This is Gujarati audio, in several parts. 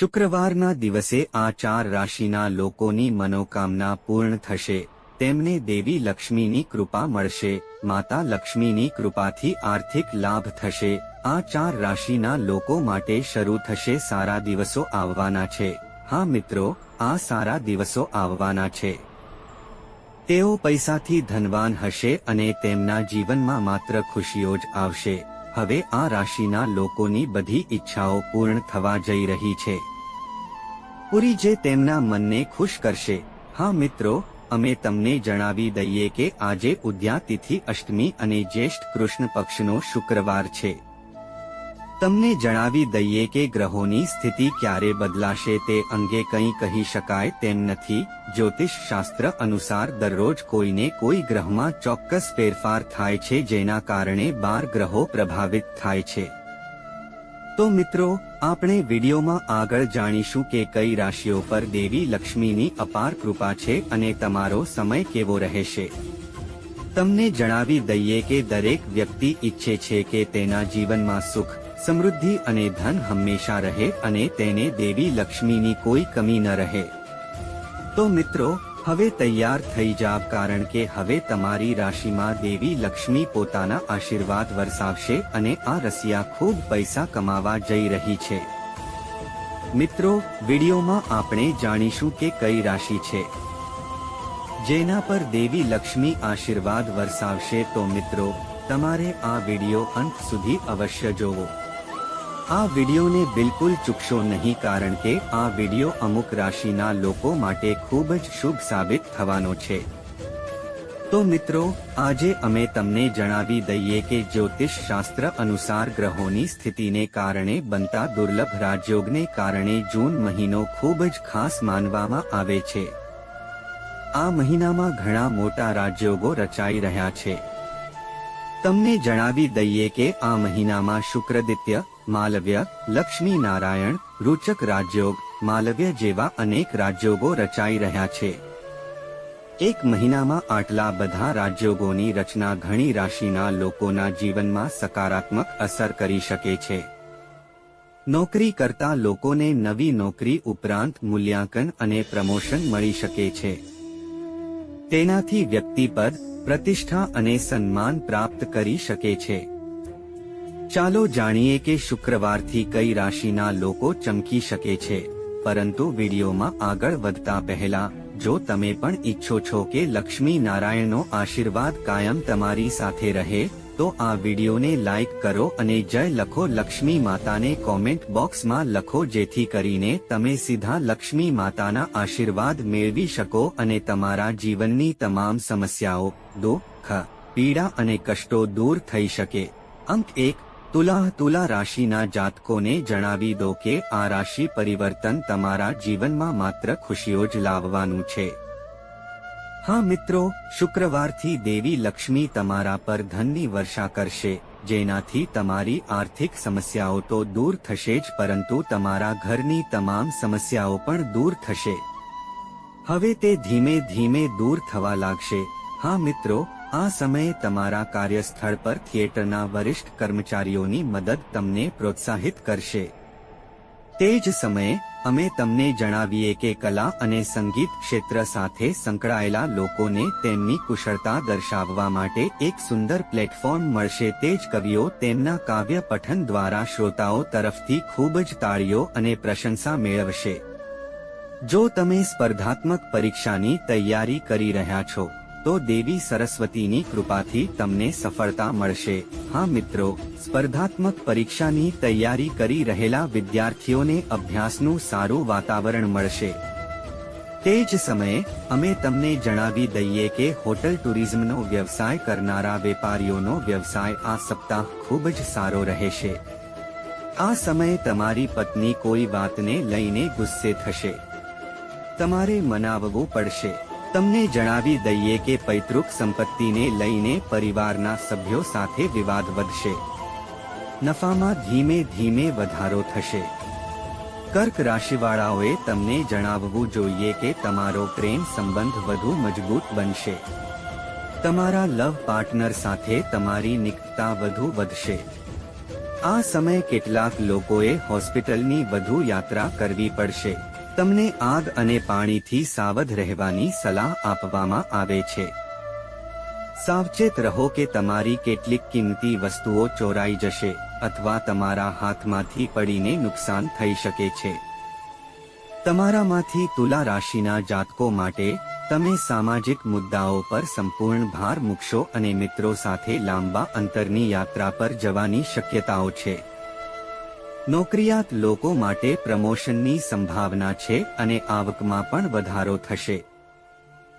શુક્રવારના દિવસે આ ચાર રાશિના લોકોની મનોકામના પૂર્ણ થશે. તેમને દેવી લક્ષ્મીની કૃપા મળશે, માતા લક્ષ્મીની કૃપાથી આર્થિક લાભ થશે. આ ચાર રાશિના લોકો માટે શરૂ થશે સારા દિવસો આવવાના છે. હા મિત્રો, આ સારા દિવસો આવવાના છે. તેઓ પૈસાથી ધનવાન હશે અને તેમના જીવનમાં માત્ર ખુશીઓ જ આવશે. હવે આ રાશિના લોકોની બધી ઈચ્છાઓ પૂર્ણ થવા જઈ રહી છે. પૂરી જે તેમના મનને ખુશ કરશે. હા મિત્રો, અમે તમને જણાવી દઈએ કે આજે ઉદ્યા તિથિ અષ્ટમી અને જ્યેષ્ઠ કૃષ્ણ પક્ષનો શુક્રવાર છે. તમને જણાવી દઈએ કે ગ્રહોની સ્થિતિ ક્યારે બદલાશે તે અંગે કંઈ કહી શકાય તેમ નથી. જ્યોતિષ શાસ્ત્ર અનુસાર દરરોજ કોઈને કોઈ ગ્રહમાં ચોક્કસ ફેરફાર થાય છે જેના કારણે બાર ગ્રહો પ્રભાવિત થાય છે. તો મિત્રો, આપણે વિડીયોમાં આગળ જાણીશું કે કઈ રાશિઓ પર દેવી લક્ષ્મીની અપાર કૃપા છે અને તમારો સમય કેવો રહેશે. તમને જણાવી દઈએ કે દરેક વ્યક્તિ ઈચ્છે છે કે તેના જીવનમાં સુખ, સમૃદ્ધિ અને ધન હંમેશા રહે અને તેને દેવી લક્ષ્મીની કોઈ કમી ન રહે. તો મિત્રો હવે તૈયાર થઈ જાવ કારણ કે હવે તમારી રાશિમાં દેવી લક્ષ્મી પોતાના આશીર્વાદ વરસાવશે અને આ રસિયા ખૂબ પૈસા કમાવા જઈ રહી છે. મિત્રો, વિડીયોમાં આપણે જાણીશું કે કઈ રાશિ છે. જેના પર દેવી લક્ષ્મી આશીર્વાદ વરસાવશે તો મિત્રો, તમારે આ વીડિયો અંત સુધી અવશ્ય જોવો. આ વિડીયોને બિલકુલ ચૂકશો નહીં કારણ કે આ વીડિયો અમુક રાશિના લોકો માટે ખૂબ જ શુભ સાબિત થવાનો છે. તો મિત્રો, આજે અમે તમને જણાવી દઈએ કે જ્યોતિષ શાસ્ત્ર અનુસાર ગ્રહોની સ્થિતિને કારણે બનતા દુર્લભ રાજયોગને કારણે જૂન મહિનો ખૂબ જ ખાસ માનવામાં આવે છે. આ મહિનામાં ઘણા મોટા રાજયોગો રચાઈ રહ્યા છે. તમને જણાવી દઈએ કે આ મહિનામાં શુક્રદિત્ય માલવ્ય, લક્ષ્મી નારાયણ, રૂચક રાજયોગ, માલવ્ય જેવા અનેક રાજયોગો રચાઈ રહ્યા છે. એક મહિનામાં આટલા બધા રાજયોગોની રચના ઘણી રાશિના લોકોના જીવનમાં સકારાત્મક અસર કરી શકે છે. નોકરી કરતા લોકોને નવી નોકરી ઉપરાંત મૂલ્યાંકન અને પ્રમોશન મળી શકે છે. તેનાથી વ્યક્તિ પર પ્રતિષ્ઠા અને સન્માન પ્રાપ્ત કરી શકે છે. ચાલો જાણીએ કે શુક્રવારથી કઈ રાશિના લોકો ચમકી શકે છે. પરંતુ વિડીયોમાં આગળ વધતા પહેલા, જો તમે પણ ઈચ્છો છો કે લક્ષ્મી નારાયણનો આશીર્વાદ કાયમ તમારી સાથે રહે, તો આ વિડીયોને લાઇક કરો અને જય લખો લક્ષ્મી માતાને કોમેન્ટ બોક્સમાં લખો જેથી કરીને તમે સીધા લક્ષ્મી માતાના આશીર્વાદ મેળવી શકો અને તમારા જીવનની તમામ સમસ્યાઓ, દુઃખ, પીડા અને કષ્ટો દૂર થઈ શકે. અંક એક તુલા તુલા રાશિના જાતકોને જણાવી દો કે આ રાશિ પરિવર્તન તમારા જીવનમાં માત્ર ખુશીઓ જ લાવવાનું છે. હા મિત્રો, શુક્રવારથી દેવી લક્ષ્મી તમારા પર ધનની વર્ષા કરશે, જેનાથી તમારી આર્થિક સમસ્યાઓ તો દૂર થશે જ પરંતુ તમારા ઘરની તમામ સમસ્યાઓ પણ દૂર થશે. હવે તે ધીમે ધીમે દૂર થવા લાગશે. હા મિત્રો આ સમયે તમારા કાર્યસ્થળ પર થિયેટરના વરિષ્ઠ કર્મચારીઓની મદદ તમને પ્રોત્સાહિત કરશે. તે જ સમયે, અમે તમને જણાવીએ કે કલા અને સંગીત ક્ષેત્ર સાથે સંકળાયેલા લોકોને તેમની કુશળતા દર્શાવવા માટે એક સુંદર પ્લેટફોર્મ મળશે. તે જ કવિઓ તેમના કાવ્ય પઠન દ્વારા શ્રોતાઓ તરફથી ખૂબ જ તાળીઓ અને પ્રશંસા મેળવશે. જો તમે સ્પર્ધાત્મક પરીક્ષાની તૈયારી કરી રહ્યા છો તો દેવી સરસ્વતીની કૃપાથી તમને સફળતા મળશે. હા મિત્રો, સ્પર્ધાત્મક પરીક્ષાની તૈયારી કરી રહેલા વિદ્યાર્થીઓને અભ્યાસનું સારું વાતાવરણ મળશે. તે જ સમયે, અમે તમને જણાવી દઈએ કે હોટલ ટુરિઝમનો વ્યવસાય કરનારા વેપારીઓનો વ્યવસાય આ સપ્તાહ ખૂબ જ સારો રહેશે. આ સમયે તમારી પત્ની કોઈ વાતને લઈને ગુસ્સે થશે. તમારે મનાવવું પડશે. તમને જણાવી દઈએ કે પૈતૃક સંપત્તિને લઈને પરિવારના સભ્યો સાથે વિવાદ વધશે. નફામાં ધીમે ધીમે વધારો થશે. કર્ક રાશિવાળાઓએ તમને જણાવવું જોઈએ કે તમારો પ્રેમ સંબંધ વધુ મજબૂત બનશે. તમારા લવ પાર્ટનર સાથે તમારી નિકટતા વધુ વધશે. આ સમય કેટલાક લોકોએ હોસ્પિટલની વધુ યાત્રા કરવી પડશે. તમને આગ અને પાણીથી સાવધ રહેવાની સલાહ આપવામાં આવે છે. સાવચેત રહો કે તમારી કેટલીક કિંમતી વસ્તુઓ ચોરાઈ જશે અથવા તમારા હાથમાંથી પડીને નુકસાન થઈ શકે છે. તમારામાંથી તુલા રાશિના જાતકો માટે તમે સામાજિક મુદ્દાઓ પર સંપૂર્ણ ભાર મૂકશો અને મિત્રો સાથે લાંબા અંતરની યાત્રા પર જવાની શક્યતાઓ છે. નોકરિયાત લોકો માટે પ્રમોશનની સંભાવના છે અને આવકમાં પણ વધારો થશે.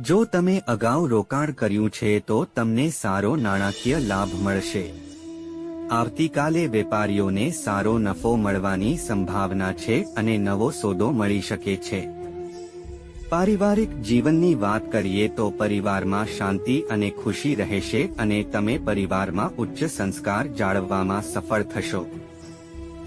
જો તમે અગાઉ રોકાણ કર્યું છે તો તમને સારો નાણાકીય લાભ મળશે. આવતીકાલે વેપારીઓને સારો નફો મળવાની સંભાવના છે અને નવો સોદો મળી શકે છે. પારિવારિક જીવનની વાત કરીએ તો પરિવારમાં શાંતિ અને ખુશી રહેશે અને તમે પરિવારમાં ઉચ્ચ સંસ્કાર જાળવવામાં સફળ થશો.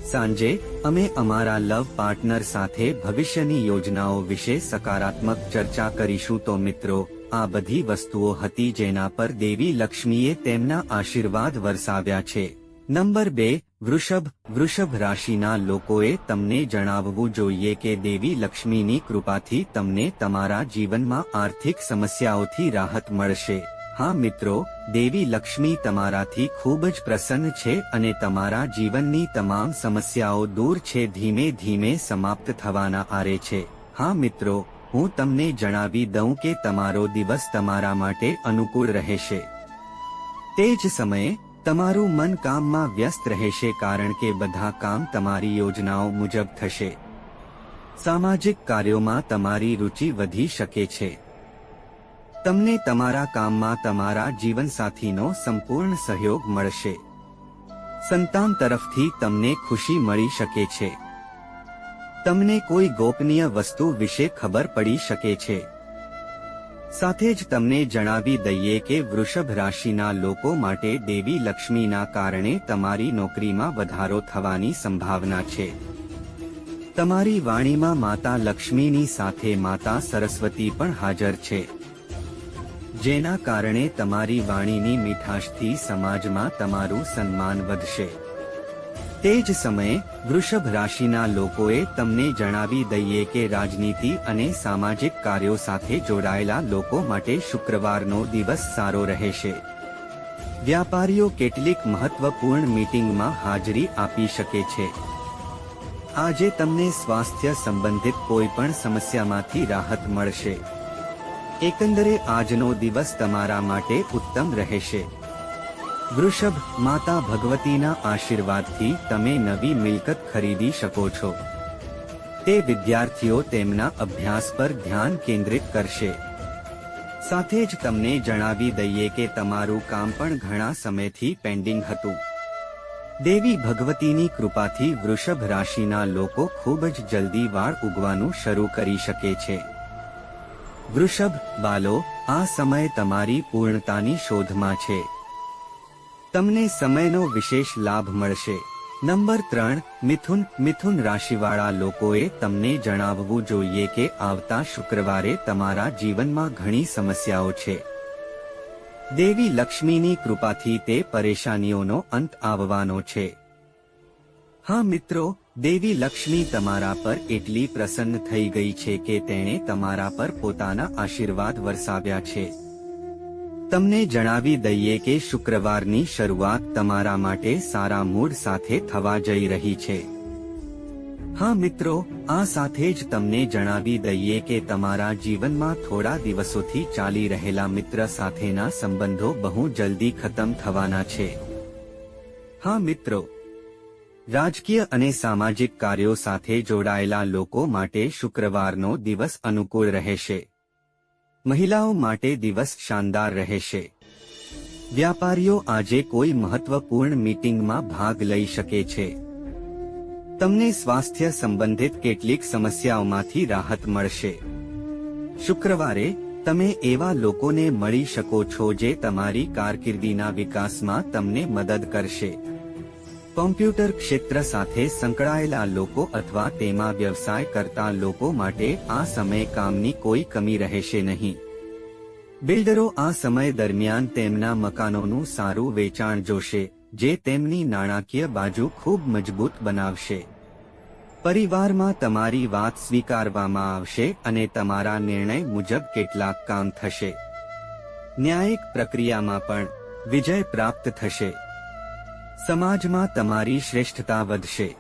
સાંજે, અમે અમારા લવ પાર્ટનર સાથે ભવિષ્યની યોજનાઓ વિશે સકારાત્મક ચર્ચા કરીશું. તો મિત્રો, આ બધી વસ્તુઓ હતી જેના પર દેવી લક્ષ્મીએ તેમના આશીર્વાદ વરસાવ્યા છે. નંબર બે, વૃષભ. વૃષભ રાશિના લોકોએ તમને જણાવવું જોઈએ કે દેવી લક્ષ્મીની કૃપાથી તમને તમારા જીવનમાં આર્થિક સમસ્યાઓથી રાહત મળશે. હા મિત્રો, દેવી લક્ષ્મી તમારાથી ખૂબ જ પ્રસન્ન છે અને તમારા જીવનની તમામ સમસ્યાઓ દૂર છે, ધીમે ધીમે સમાપ્ત થવાના આરે છે. હા મિત્રો, હું તમને જણાવી દઉં કે તમારો દિવસ તમારા માટે અનુકૂળ રહેશે. તે જ સમયે, તમારું મન કામમાં વ્યસ્ત રહેશે કારણ કે બધા કામ તમારી યોજનાઓ મુજબ થશે. સામાજિક કાર્યોમાં તમારી રુચિ વધી શકે છે. તમને તમારા કામમાં તમારા જીવનસાથીનો સંપૂર્ણ સહયોગ મળશે. સંતાન તરફથી તમને ખુશી મળી શકે છે. તમને કોઈ ગોપનીય વસ્તુ વિશે ખબર પડી શકે છે. સાથે જ તમને જણાવી દઈએ કે વૃષભ રાશિના લોકો માટે દેવી લક્ષ્મીના કારણે તમારી નોકરીમાં વધારો થવાની સંભાવના છે. તમારી વાણીમાં માતા લક્ષ્મીની સાથે માતા સરસ્વતી પણ હાજર છે. જેના કારણે તમારી વાણીની મીઠાશથી સમાજમાં તમારું સન્માન વધશે. તે જ સમયે, વૃષભ રાશિના લોકોએ તમને જણાવી દઈએ કે રાજનીતિ અને સામાજિક કાર્યો સાથે જોડાયેલા લોકો માટે શુક્રવારનો દિવસ સારો રહેશે. વ્યાપારીઓ કેટલીક મહત્વપૂર્ણ મીટિંગમાં હાજરી આપી શકે છે. આજે તમને સ્વાસ્થ્ય સંબંધિત કોઈ પણ સમસ્યામાંથી રાહત મળશે. એકંદરે આજનો દિવસ તમારા માટે ઉત્તમ રહેશે. વૃષભ, માતા ભગવતીના આશીર્વાદથી તમે નવી મિલકત ખરીદી શકો છો. તે વિદ્યાર્થીઓ તેમના અભ્યાસ પર ધ્યાન કેન્દ્રિત કરશે. સાથે જ તમને જણાવી દઈએ કે તમારું કામ પણ ઘણા સમયથી પેન્ડિંગ હતું. દેવી ભગવતીની કૃપાથી વૃષભ રાશિના લોકો ખૂબ જ જલ્દી વાળ ઉગવાનું શરૂ કરી શકે છે. વૃષભ, બાલો, આ સમય તમારી પૂર્ણતાની શોધમાં છે. તમને સમયનો વિશેષ લાભ મળશે. નંબર ત્રણ, મિથુન મિથુન રાશિવાળા લોકોએ તમને જણાવવું જોઈએ કે આવતા શુક્રવારે તમારા જીવનમાં ઘણી સમસ્યાઓ છે. દેવી લક્ષ્મીની કૃપાથી તે પરેશાનીઓનો અંત આવવાનો છે. હા મિત્રો દેવી લક્ષ્મી તમારા પર એટલી પ્રસન્ન થઈ ગઈ છે કે તેણે તમારા પર પોતાના આશીર્વાદ વરસાવ્યા છે. તમને જણાવી દઈએ કે શુક્રવારની શરૂઆત તમારા માટે સારા મૂડ સાથે થવા જઈ રહી છે. હા મિત્રો, આ સાથે જ તમને જણાવી દઈએ કે તમારા જીવનમાં થોડા દિવસોથી ચાલી રહેલા મિત્ર સાથેના સંબંધો બહુ જલ્દી ખતમ થવાના છે. હા મિત્રો રાજકીય અને સામાજિક કાર્યો સાથે જોડાયેલા લોકો માટે શુક્રવારનો દિવસ અનુકૂળ રહેશે. મહિલાઓ માટે દિવસ શાનદાર રહેશે. વ્યાપારીઓ આજે કોઈ મહત્વપૂર્ણ મીટિંગમાં ભાગ લઈ શકે છે. તમને સ્વાસ્થ્ય સંબંધિત કેટલીક સમસ્યાઓમાંથી રાહત મળશે. શુક્રવારે, તમે એવા લોકોને મળી શકો છો જે તમારી કારકિર્દીના વિકાસમાં તમને મદદ કરશે. કોમ્પ્યુટર ક્ષેત્ર સાથે સંકળાયેલા લોકો અથવા તેમાં વ્યવસાય કરતા લોકો માટે આ સમય કામની કોઈ કમી રહેશે નહીં. બિલ્ડરો આ સમય દરમિયાન તેમના મકાનોનું સારું વેચાણ જોશે, જે તેમની નાણાકીય બાજુ ખૂબ મજબૂત બનાવશે. પરિવારમાં તમારી વાત સ્વીકારવામાં આવશે અને તમારા નિર્ણય મુજબ કેટલાક કામ થશે. ન્યાયિક પ્રક્રિયામાં પણ વિજય પ્રાપ્ત થશે. સમાજમાં તમારી શ્રેષ્ઠતા વધશે.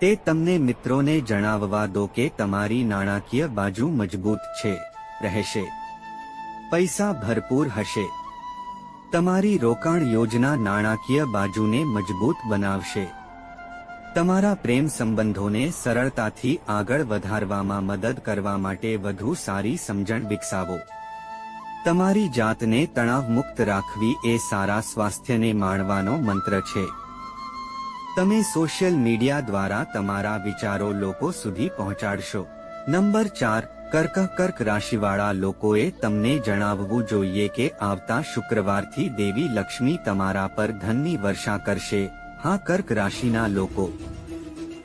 તે તમને મિત્રોને જણાવવા દો કે તમારી નાણાકીય બાજુ મજબૂત છે, રહેશે. પૈસા ભરપૂર હશે. તમારી રોકાણ યોજના નાણાકીય બાજુને મજબૂત બનાવશે. તમારા પ્રેમ સંબંધોને સરળતાથી આગળ વધારવામાં મદદ કરવા માટે વધુ સારી સમજણ વિકસાવો. તમારી જાતને તણાવમુક્ત રાખવી એ સારા સ્વાસ્થ્યને માણવાનો મંત્ર છે. તમે સોશિયલ મીડિયા દ્વારા તમારા વિચારો લોકો સુધી પહોંચાડશો. નંબર ચાર કર્ક કર્ક રાશિવાળા લોકોએ તમને જણાવવું જોઈએ કે આવતા શુક્રવારથી દેવી લક્ષ્મી તમારા પર ધનની વર્ષા કરશે. હા, કર્ક રાશિના લોકો.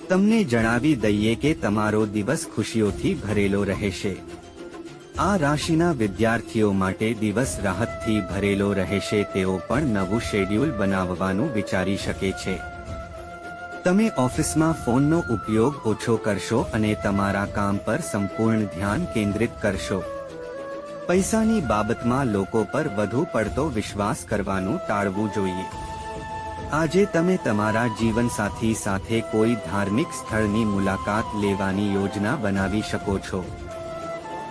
તમને જણાવી દઈએ કે તમારો દિવસ ખુશીઓથી ભરેલો રહેશે. આ રાશિના વિદ્યાર્થીઓ માટે દિવસ રાહતથી ભરેલો રહેશે તેઓ પણ નવું શેડ્યુલ બનાવવાનું વિચારી શકે છે. તમે ઓફિસમાં ફોનનો ઉપયોગ ઓછો કરશો અને તમારા કામ પર સંપૂર્ણ ધ્યાન કેન્દ્રિત કરશો. પૈસાની બાબતમાં લોકો પર વધુ પડતો વિશ્વાસ કરવાનું ટાળવું જોઈએ. આજે તમે તમારા જીવનસાથી સાથે કોઈ ધાર્મિક સ્થળની મુલાકાત લેવાની યોજના બનાવી શકો છો.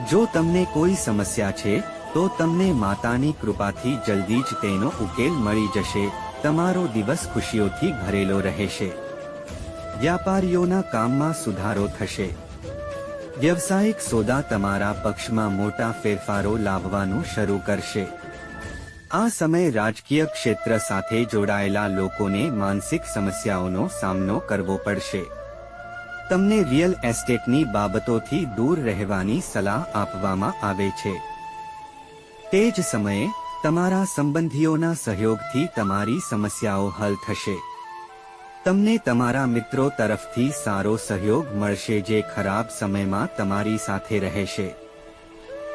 જો તમને કોઈ સમસ્યા છે, તો તમને માતાની કૃપાથી જલ્દી જ તેનો ઉકેલ મળી જશે. તમારો દિવસ ખુશીઓથી ભરેલો રહેશે. વ્યાપારીઓના કામમાં સુધારો થશે. વ્યવસાયિક સોદા તમારા પક્ષમાં મોટા ફેરફારો લાવવાનું શરૂ કરશે. આ સમય રાજકીય ક્ષેત્ર સાથે જોડાયેલા લોકોને માનસિક સમસ્યાઓનો સામનો કરવો પડશે. તમને રિયલ એસ્ટેટની બાબતોથી દૂર રહેવાની સલાહ આપવામાં આવે છે. તે જ સમયે, તમારા સંબંધીઓના સહયોગથી તમારી સમસ્યાઓ હલ થશે. તમને તમારા મિત્રો તરફથી સારો સહયોગ મળશે જે ખરાબ સમયમાં તમારી સાથે રહેશે.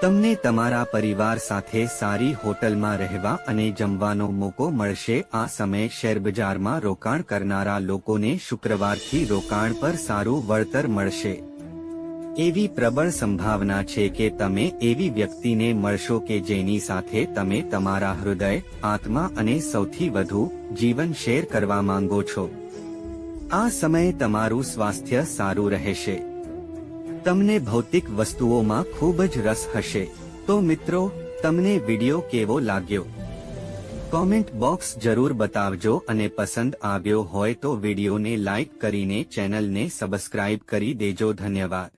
તમને તમારા પરિવાર સાથે સારી હોટલમાં રહેવા અને જમવાનો મોકો મળશે. આ સમયે શેરબજારમાં રોકાણ કરનારા લોકોને શુક્રવારથી રોકાણ પર સારું વળતર મળશે. એવી પ્રબળ સંભાવના છે કે તમે એવી વ્યક્તિને મળશો કે જેની સાથે તમે તમારા હૃદય, આત્મા અને સૌથી વધુ જીવન શેર કરવા માંગો છો. આ સમયે તમારું સ્વાસ્થ્ય સારું રહેશે. તમને ભૌતિક વસ્તુઓમાં ખૂબ જ રસ હશે. તો મિત્રો, તમને વિડિયો કેવો લાગ્યો? કોમેન્ટ બોક્સ જરૂર બતાવજો અને પસંદ આવ્યો હોય તો વિડીયોને લાઇક કરીને ચેનલને સબસ્ક્રાઇબ કરી દેજો. ધન્યવાદ.